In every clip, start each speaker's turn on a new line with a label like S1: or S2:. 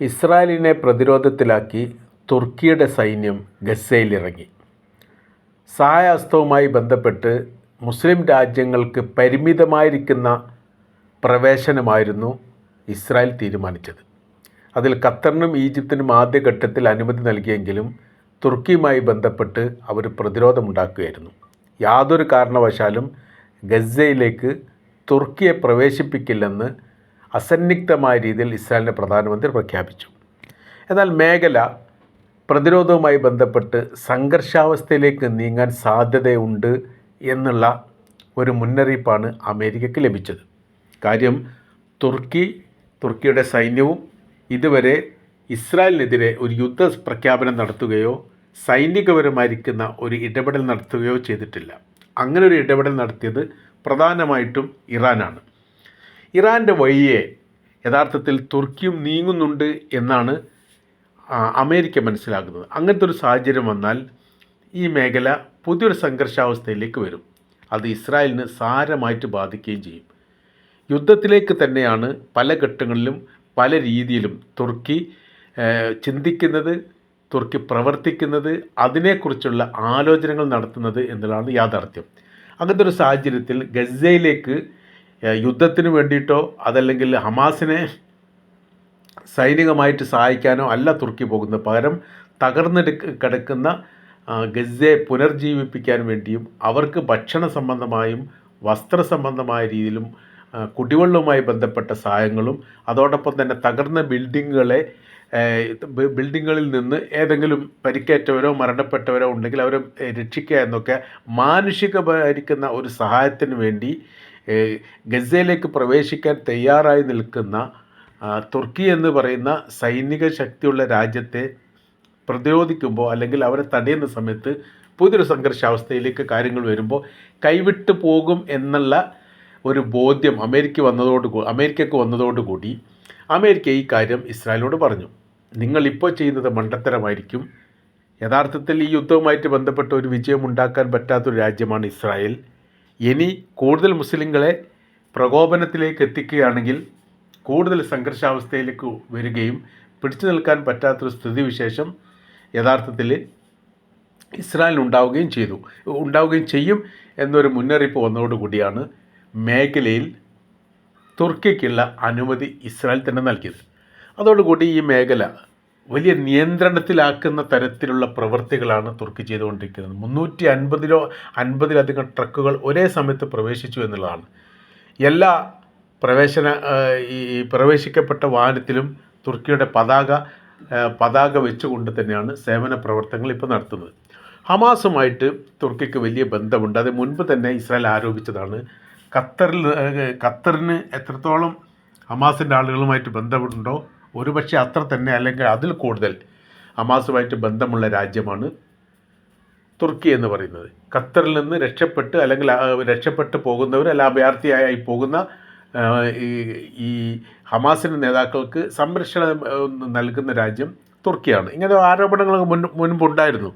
S1: ഇസ്രായേലിനെ പ്രതിരോധത്തിലാക്കി തുർക്കിയുടെ സൈന്യം ഗസയിലിറങ്ങി. സഹായഹസ്തവുമായി ബന്ധപ്പെട്ട് മുസ്ലിം രാജ്യങ്ങൾക്ക് പരിമിതമായിരിക്കുന്ന പ്രവേശനമായിരുന്നു ഇസ്രായേൽ തീരുമാനിച്ചത്. അതിൽ ഖത്തറിനും ഈജിപ്തിനും ആദ്യഘട്ടത്തിൽ അനുമതി നൽകിയെങ്കിലും തുർക്കിയുമായി ബന്ധപ്പെട്ട് അവർ പ്രതിരോധമുണ്ടാക്കുകയായിരുന്നു. യാതൊരു കാരണവശാലും ഗസയിലേക്ക് തുർക്കിയെ പ്രവേശിപ്പിക്കില്ലെന്ന് അസന്നിഗ്ധമായ രീതിയിൽ ഇസ്രായേലിന്റെ പ്രധാനമന്ത്രി പ്രഖ്യാപിച്ചു. എന്നാൽ മേഖല പ്രതിരോധവുമായി ബന്ധപ്പെട്ട് സംഘർഷാവസ്ഥയിലേക്ക് നീങ്ങാൻ സാധ്യതയുണ്ട് എന്നുള്ള ഒരു മുന്നറിയിപ്പാണ് അമേരിക്കയ്ക്ക് ലഭിച്ചത്. കാര്യം തുർക്കി തുർക്കിയുടെ സൈന്യവും ഇതുവരെ ഇസ്രായേലിനെതിരെ ഒരു യുദ്ധ പ്രഖ്യാപനം നടത്തുകയോ സൈനികപരമായിരിക്കുന്ന ഒരു ഇടപെടൽ നടത്തുകയോ ചെയ്തിട്ടില്ല. അങ്ങനെ ഒരു ഇടപെടൽ നടത്തിയത് പ്രധാനമായിട്ടും ഇറാനാണ്. ഇറാന്റെ വഴിയെ യഥാർത്ഥത്തിൽ തുർക്കിയും നീങ്ങുന്നുണ്ട് എന്നാണ് അമേരിക്ക മനസ്സിലാക്കുന്നത്. അങ്ങനത്തെ ഒരു സാഹചര്യം വന്നാൽ ഈ മേഖല പുതിയൊരു സംഘർഷാവസ്ഥയിലേക്ക് വരും. അത് ഇസ്രായേലിന് സാരമായിട്ട് ബാധിക്കുകയും ചെയ്യും. യുദ്ധത്തിലേക്ക് തന്നെയാണ് പല ഘട്ടങ്ങളിലും പല രീതിയിലും തുർക്കി ചിന്തിക്കുന്നത് തുർക്കി പ്രവർത്തിക്കുന്നത് അതിനെക്കുറിച്ചുള്ള ആലോചനകൾ നടത്തുന്നത് എന്നുള്ളതാണ് യാഥാർത്ഥ്യം. അങ്ങനത്തെ ഒരു സാഹചര്യത്തിൽ ഗസയിലേക്ക് യുദ്ധത്തിന് വേണ്ടിയിട്ടോ അതല്ലെങ്കിൽ ഹമാസിനെ സൈനികമായിട്ട് സഹായിക്കാനോ അല്ല തുർക്കി പോകുന്നത്. പകരം തകർന്നെടുക്ക കിടക്കുന്ന ഗസയെ പുനർജീവിപ്പിക്കാൻ വേണ്ടിയും അവർക്ക് ഭക്ഷണ സംബന്ധമായും വസ്ത്ര സംബന്ധമായ രീതിയിലും കുടിവെള്ളവുമായി ബന്ധപ്പെട്ട സഹായങ്ങളും അതോടൊപ്പം തന്നെ തകർന്ന ബിൽഡിങ്ങുകളെ ബിൽഡിങ്ങുകളിൽ നിന്ന് ഏതെങ്കിലും പരിക്കേറ്റവരോ മരണപ്പെട്ടവരോ ഉണ്ടെങ്കിൽ അവരെ രക്ഷിക്കുക എന്നൊക്കെ മാനുഷികമായിരിക്കുന്ന ഒരു സഹായത്തിന് വേണ്ടി ഗസയിലേക്ക് പ്രവേശിക്കാൻ തയ്യാറായി നിൽക്കുന്ന തുർക്കി എന്ന് പറയുന്ന സൈനിക ശക്തിയുള്ള രാജ്യത്തെ പ്രതിരോധിക്കുമ്പോൾ അല്ലെങ്കിൽ അവരെ തടയുന്ന സമയത്ത് പുതിയൊരു സംഘർഷാവസ്ഥയിലേക്ക് കാര്യങ്ങൾ വരുമ്പോൾ കൈവിട്ട് പോകും എന്നുള്ള ഒരു ബോധ്യം അമേരിക്ക വന്നതോട് അമേരിക്കക്ക് വന്നതോടുകൂടി അമേരിക്ക ഈ കാര്യം ഇസ്രായേലിനോട് പറഞ്ഞു. നിങ്ങളിപ്പോൾ ചെയ്യുന്നത് മണ്ടത്തരമായിരിക്കും. യഥാർത്ഥത്തിൽ ഈ യുദ്ധവുമായിട്ട് ബന്ധപ്പെട്ട ഒരു വിജയം ഉണ്ടാക്കാൻ പറ്റാത്തൊരു രാജ്യമാണ് ഇസ്രായേൽ. ഇനി കൂടുതൽ മുസ്ലിങ്ങളെ പ്രകോപനത്തിലേക്ക് എത്തിക്കുകയാണെങ്കിൽ കൂടുതൽ സംഘർഷാവസ്ഥയിലേക്ക് വരികയും പിടിച്ചു നിൽക്കാൻ പറ്റാത്തൊരു സ്ഥിതിവിശേഷം യഥാർത്ഥത്തിൽ ഇസ്രായേലിന് ഉണ്ടാവുകയും ചെയ്തു. ഉണ്ടാവുകയും ചെയ്യും എന്നൊരു മുന്നറിയിപ്പ് വന്നതോടുകൂടിയാണ് മേഖലയിൽ തുർക്കിക്കുള്ള അനുമതി ഇസ്രായേൽ തന്നെ നൽകിയത്. അതോടുകൂടി ഈ മേഖല വലിയ നിയന്ത്രണത്തിലാക്കുന്ന തരത്തിലുള്ള പ്രവൃത്തികളാണ് തുർക്കി ചെയ്തുകൊണ്ടിരിക്കുന്നത്. മുന്നൂറ്റി അൻപതിലോ അൻപതിലധികം ട്രക്കുകൾ ഒരേ സമയത്ത് പ്രവേശിച്ചു എന്നുള്ളതാണ്. എല്ലാ പ്രവേശന ഈ പ്രവേശിക്കപ്പെട്ട വാഹനത്തിലും തുർക്കിയുടെ പതാക പതാക വെച്ചുകൊണ്ട് തന്നെയാണ് സേവന പ്രവർത്തനങ്ങൾ ഇപ്പോൾ നടത്തുന്നത്. ഹമാസുമായിട്ട് തുർക്കിക്ക് വലിയ ബന്ധമുണ്ട്. അത് മുൻപ് തന്നെ ഇസ്രായേൽ ആരോപിച്ചതാണ്. ഖത്തറിൽ ഖത്തറിന് എത്രത്തോളം ഹമാസിന്റെ ആളുകളുമായിട്ട് ബന്ധമുണ്ടോ ഒരുപക്ഷെ അത്ര തന്നെ അല്ലെങ്കിൽ അതിൽ കൂടുതൽ ഹമാസുമായിട്ട് ബന്ധമുള്ള രാജ്യമാണ് തുർക്കി എന്ന് പറയുന്നത്. ഖത്തറിൽ നിന്ന് രക്ഷപ്പെട്ട് അല്ലെങ്കിൽ രക്ഷപ്പെട്ട് പോകുന്നവർ അല്ല അഭയാർത്ഥിയായി പോകുന്ന ഈ ഹമാസിന്റെ നേതാക്കൾക്ക് സംരക്ഷണം നൽകുന്ന രാജ്യം തുർക്കിയാണ്. ഇങ്ങനെ ആരോപണങ്ങൾ മുൻ മുൻപുണ്ടായിരുന്നു.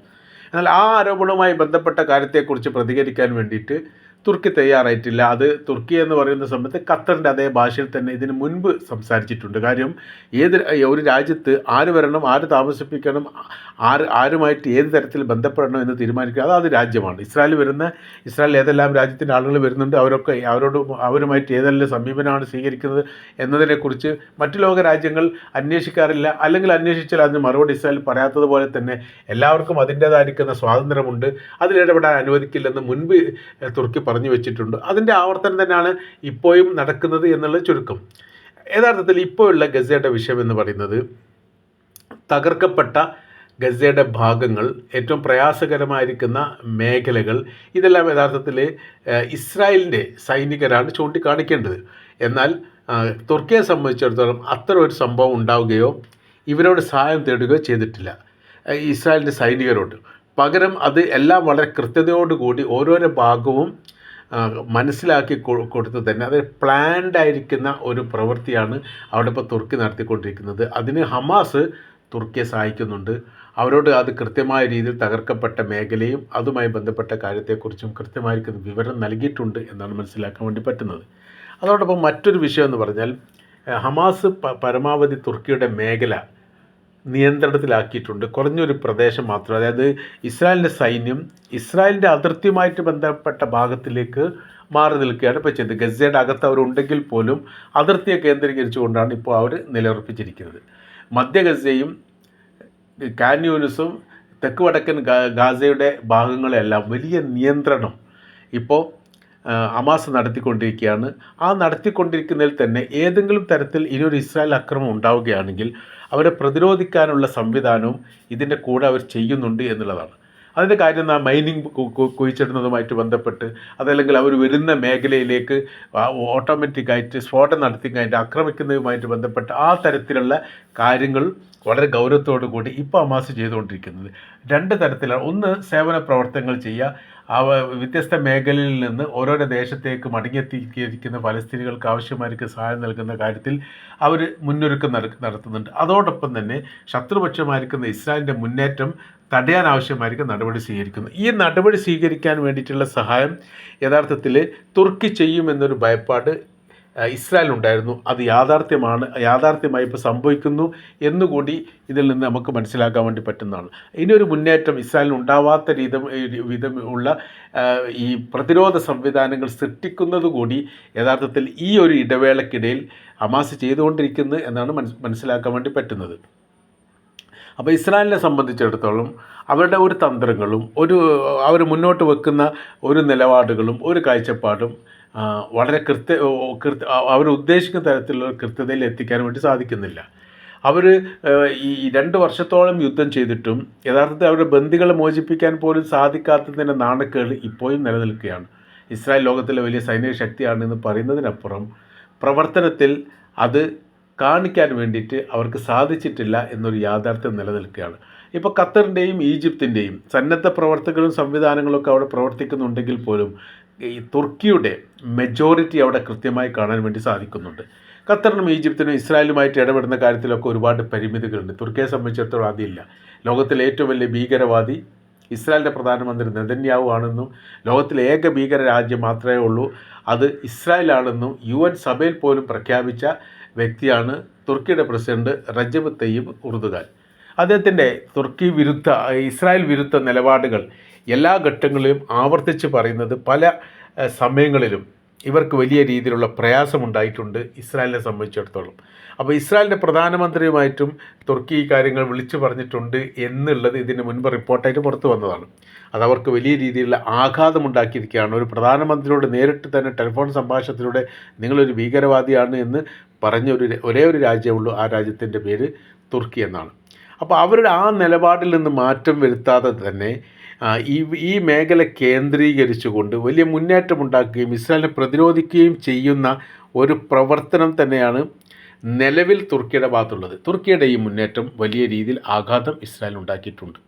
S1: എന്നാൽ ആ ആരോപണവുമായി ബന്ധപ്പെട്ട കാര്യത്തെക്കുറിച്ച് പ്രതികരിക്കാൻ വേണ്ടിയിട്ട് തുർക്കി തയ്യാറായിട്ടില്ല. അത് തുർക്കി എന്ന് പറയുന്ന സമയത്ത് ഖത്തറിന്റെ അതേ ഭാഷയിൽ തന്നെ ഇതിന് മുൻപ് സംസാരിച്ചിട്ടുണ്ട്. കാര്യം ഏത് ഒരു രാജ്യത്ത് ആര് വരണം ആര് താമസിപ്പിക്കണം ആര് ആരുമായിട്ട് ഏത് തരത്തിൽ ബന്ധപ്പെടണം എന്ന് തീരുമാനിക്കുക അത് അത് രാജ്യമാണ്. ഇസ്രായേൽ വരുന്ന ഇസ്രായേൽ ഏതെല്ലാം രാജ്യത്തിന്റെ ആളുകൾ വരുന്നുണ്ട് അവരൊക്കെ അവരോട് അവരുമായിട്ട് ഏതെല്ലാം സമീപനമാണ് സ്വീകരിക്കുന്നത് എന്നതിനെക്കുറിച്ച് മറ്റു ലോക രാജ്യങ്ങൾ അന്വേഷിക്കാറില്ല. അല്ലെങ്കിൽ അന്വേഷിച്ചാൽ അതിന് മറുപടി ഇസ്രായേൽ പറയാത്തതുപോലെ തന്നെ എല്ലാവർക്കും അതിന്റേതായിരിക്കുന്ന സ്വാതന്ത്ര്യമുണ്ട്. അതിലിടപെടാൻ അനുവദിക്കില്ലെന്ന് മുൻപ് തുർക്കി പറഞ്ഞു വെച്ചിട്ടുണ്ട്. അതിന്റെ ആവർത്തനം തന്നെയാണ് ഇപ്പോഴും നടക്കുന്നത് എന്നുള്ള ചുരുക്കം. യഥാർത്ഥത്തിൽ ഇപ്പോഴുള്ള ഗസയുടെ വിഷയം എന്ന് പറയുന്നത് തകർക്കപ്പെട്ട ഗസയുടെ ഭാഗങ്ങൾ ഏറ്റവും പ്രയാസകരമായിരിക്കുന്ന മേഖലകൾ ഇതെല്ലാം യഥാർത്ഥത്തിൽ ഇസ്രായേലിന്റെ സൈനികരാണ് ചൂണ്ടിക്കാണിക്കേണ്ടത്. എന്നാൽ തുർക്കിയെ സംബന്ധിച്ചിടത്തോളം അത്തരം ഒരു സംഭവം ഉണ്ടാവുകയോ ഇവരോട് സഹായം തേടുകയോ ചെയ്തിട്ടില്ല. ഇസ്രായേലിന്റെ സൈനികരോട്. പകരം അത് എല്ലാം വളരെ കൃത്യതയോടുകൂടി ഓരോരോ ഭാഗവും മനസ്സിലാക്കി കൊടുത്തു തന്നെ. അത് പ്ലാൻഡ് ആയിരിക്കുന്ന ഒരു പ്രവൃത്തിയാണ് അവിടെ ഇപ്പോൾ തുർക്കി നടത്തിക്കൊണ്ടിരിക്കുന്നത്. അതിന് ഹമാസ് തുർക്കിയെ സഹായിക്കുന്നുണ്ട്. അവരോട് അത് കൃത്യമായ രീതിയിൽ തകർക്കപ്പെട്ട മേഖലയും അതുമായി ബന്ധപ്പെട്ട കാര്യത്തെക്കുറിച്ചും കൃത്യമായിരിക്കുന്ന വിവരം നൽകിയിട്ടുണ്ട് എന്നാണ് മനസ്സിലാക്കാൻ വേണ്ടി പറ്റുന്നത്. അതോടൊപ്പം മറ്റൊരു വിഷയം എന്ന് പറഞ്ഞാൽ ഹമാസ് പരമാവധി തുർക്കിയുടെ മേഖല നിയന്ത്രണത്തിലാക്കിയിട്ടുണ്ട്. കുറഞ്ഞൊരു പ്രദേശം മാത്രം. അതായത് ഇസ്രായേലിന്റെ സൈന്യം ഇസ്രായേലിന്റെ അതിർത്തിയുമായിട്ട് ബന്ധപ്പെട്ട ഭാഗത്തിലേക്ക് മാറി നിൽക്കുകയാണ് ഇപ്പോൾ ചെയ്തത്. ഗസയുടെ അകത്ത് അവരുണ്ടെങ്കിൽ പോലും അതിർത്തിയെ കേന്ദ്രീകരിച്ചുകൊണ്ടാണ് ഇപ്പോൾ അവർ നിലയുറപ്പിച്ചിരിക്കുന്നത്. മധ്യ ഗസയും കാന്യൂനിസും തെക്ക് വടക്കൻ ഗാസയുടെ ഭാഗങ്ങളെല്ലാം വലിയ നിയന്ത്രണം. ഇപ്പോൾ ഹമാസ് നടത്തിക്കൊണ്ടിരിക്കുകയാണ്. ആ നടത്തിക്കൊണ്ടിരിക്കുന്നതിൽ തന്നെ ഏതെങ്കിലും തരത്തിൽ ഇനിയൊരു ഇസ്രായേൽ അക്രമം ഉണ്ടാവുകയാണെങ്കിൽ അവരെ പ്രതിരോധിക്കാനുള്ള സംവിധാനവും ഇതിന്റെ കൂടെ അവർ ചെയ്യുന്നുണ്ട് എന്നുള്ളതാണ്. അതിന്റെ കാര്യം എന്നാൽ മൈനിങ് കുഴിച്ചിടുന്നതുമായിട്ട് ബന്ധപ്പെട്ട് അതല്ലെങ്കിൽ അവർ വരുന്ന മേഖലയിലേക്ക് ഓട്ടോമാറ്റിക്കായിട്ട് സ്ഫോടനം നടത്തി കഴിഞ്ഞിട്ട് ആക്രമിക്കുന്നതുമായിട്ട് ബന്ധപ്പെട്ട് ആ തരത്തിലുള്ള കാര്യങ്ങൾ വളരെ ഗൗരവത്തോടു കൂടി ഇപ്പോൾ അമാസ് ചെയ്തുകൊണ്ടിരിക്കുന്നത്. രണ്ട് തരത്തിലാണ്. ഒന്ന് സേവന പ്രവർത്തനങ്ങൾ ചെയ്യുക അവ വ്യത്യസ്ത മേഖലയിൽ നിന്ന് ഓരോരോ ദേശത്തേക്ക് മടങ്ങിയെത്തിയിരിക്കുന്ന ഫലസ്തീനികൾക്ക് ആവശ്യമായിരിക്കും സഹായം നൽകുന്ന കാര്യത്തിൽ അവർ മുന്നൊരുക്കം നടത്തുന്നുണ്ട്. അതോടൊപ്പം തന്നെ ശത്രുപക്ഷമായിരിക്കുന്ന ഇസ്രായേലിന്റെ മുന്നേറ്റം തടയാൻ ആവശ്യമായിരിക്കും നടപടി സ്വീകരിക്കുന്നത് ഈ നടപടി സ്വീകരിക്കാൻ വേണ്ടിയിട്ടുള്ള സഹായം യഥാർത്ഥത്തിൽ തുർക്കി ചെയ്യുമെന്നൊരു ഭയപ്പാട് ആ, ഇസ്രായേലിനുണ്ടായിരുന്നു അത് യാഥാർത്ഥ്യമാണ്. യാഥാർത്ഥ്യമായി ഇപ്പോൾ സംഭവിക്കുന്നു എന്നുകൂടി ഇതിൽ നിന്ന് നമുക്ക് മനസ്സിലാക്കാൻ വേണ്ടി പറ്റുന്നതാണ്. ഇനിയൊരു മുന്നേറ്റം ഇസ്രായേലിന് ഉണ്ടാവാത്ത രീതി വിധമുള്ള ഈ പ്രതിരോധ സംവിധാനങ്ങൾ സൃഷ്ടിക്കുന്നത് കൂടി യഥാർത്ഥത്തിൽ ഈ ഒരു ഇടവേളക്കിടയിൽ അമാസ് ചെയ്തുകൊണ്ടിരിക്കുന്നത് എന്നാണ് മനസ്സിലാക്കാൻ വേണ്ടി പറ്റുന്നത്. അപ്പോൾ ഇസ്രായേലിനെ സംബന്ധിച്ചിടത്തോളം അവരുടെ ഒരു തന്ത്രങ്ങളും ഒരു അവർ മുന്നോട്ട് വെക്കുന്ന ഒരു നിലപാടുകളും ഒരു കാഴ്ചപ്പാടും വളരെ കൃത്യ കൃത്യ അവരുദ്ദേശിക്കുന്ന തരത്തിലുള്ള കൃത്യതയിൽ എത്തിക്കാൻ വേണ്ടി സാധിക്കുന്നില്ല. അവർ ഈ രണ്ട് വർഷത്തോളം യുദ്ധം ചെയ്തിട്ടും യഥാർത്ഥത്തിൽ അവരുടെ ബന്ദികളെ മോചിപ്പിക്കാൻ പോലും സാധിക്കാത്തതിന്റെ നാണക്കേട് ഇപ്പോഴും നിലനിൽക്കുകയാണ്. ഇസ്രായേൽ ലോകത്തിലെ വലിയ സൈനിക ശക്തിയാണെന്ന് പറയുന്നതിനപ്പുറം പ്രവർത്തനത്തിൽ അത് കാണിക്കാൻ വേണ്ടിയിട്ട് അവർക്ക് സാധിച്ചിട്ടില്ല എന്നൊരു യാഥാർത്ഥ്യം നിലനിൽക്കുകയാണ്. ഇപ്പോൾ ഖത്തറിന്റെയും ഈജിപ്തിന്റെയും സന്നദ്ധ പ്രവർത്തകരും സംവിധാനങ്ങളൊക്കെ അവിടെ പ്രവർത്തിക്കുന്നുണ്ടെങ്കിൽ പോലും ഈ തുർക്കിയുടെ മെജോറിറ്റി അവിടെ കൃത്യമായി കാണാൻ വേണ്ടി സാധിക്കുന്നുണ്ട്. ഖത്തറിനും ഈജിപ്തിനും ഇസ്രായേലുമായിട്ട് ഇടപെടുന്ന കാര്യത്തിലൊക്കെ ഒരുപാട് പരിമിതികളുണ്ട്. തുർക്കിയെ സംബന്ധിച്ചിടത്തോളം അതില്ല. ലോകത്തിലെ ഏറ്റവും വലിയ ഭീകരവാദി ഇസ്രായേലിന്റെ പ്രധാനമന്ത്രി നെതന്യാവു ആണെന്നും ലോകത്തിലെ ഏക ഭീകര രാജ്യം മാത്രമേ ഉള്ളൂ അത് ഇസ്രായേലാണെന്നും യു എൻ സഭയിൽ പോലും പ്രഖ്യാപിച്ച വ്യക്തിയാണ് തുർക്കിയുടെ പ്രസിഡന്റ് റജബ് തയ്യബ് ഉറുദുഖാൻ അദ്ദേഹത്തിന്റെ തുർക്കി വിരുദ്ധ ഇസ്രായേൽ വിരുദ്ധ നിലപാടുകൾ എല്ലാ ഘട്ടങ്ങളിലും ആവർത്തിച്ച് പറയുന്നത് പല സമയങ്ങളിലും ഇവർക്ക് വലിയ രീതിയിലുള്ള പ്രയാസമുണ്ടായിട്ടുണ്ട് ഇസ്രായേലിനെ സംബന്ധിച്ചിടത്തോളം. അപ്പോൾ ഇസ്രായേലിന്റെ പ്രധാനമന്ത്രിയുമായിട്ടും തുർക്കി ഈ കാര്യങ്ങൾ വിളിച്ചു പറഞ്ഞിട്ടുണ്ട് എന്നുള്ളത് ഇതിന് മുൻപ് റിപ്പോർട്ടായിട്ട് പുറത്തു വന്നതാണ്. അത് അവർക്ക് വലിയ രീതിയിലുള്ള ആഘാതം ആഘാതമുണ്ടാക്കിയിരിക്കുകയാണ്. ഒരു പ്രധാനമന്ത്രിയോട് നേരിട്ട് തന്നെ ടെലിഫോൺ സംഭാഷണത്തിലൂടെ നിങ്ങളൊരു ഭീകരവാദിയാണ് എന്ന് പറഞ്ഞ ഒരു ഒരേ ഒരു രാജ്യമുള്ളൂ ആ രാജ്യത്തിന്റെ പേര് തുർക്കി എന്നാണ്. അപ്പോൾ അവരുടെ ആ നിലപാടിൽ നിന്ന് മാറ്റം വരുത്താതെ തന്നെ ഈ ഈ മേഖല കേന്ദ്രീകരിച്ചുകൊണ്ട് വലിയ മുന്നേറ്റമുണ്ടാക്കുകയും ഇസ്രായേലിനെ പ്രതിരോധിക്കുകയും ചെയ്യുന്ന ഒരു പ്രവർത്തനം തന്നെയാണ് നിലവിൽ തുർക്കിയുടെ ഭാഗത്തുള്ളത്. തുർക്കിയുടെ ഈ മുന്നേറ്റം വലിയ രീതിയിൽ ആഘാതം ഇസ്രായേൽ ഉണ്ടാക്കിയിട്ടുണ്ട്.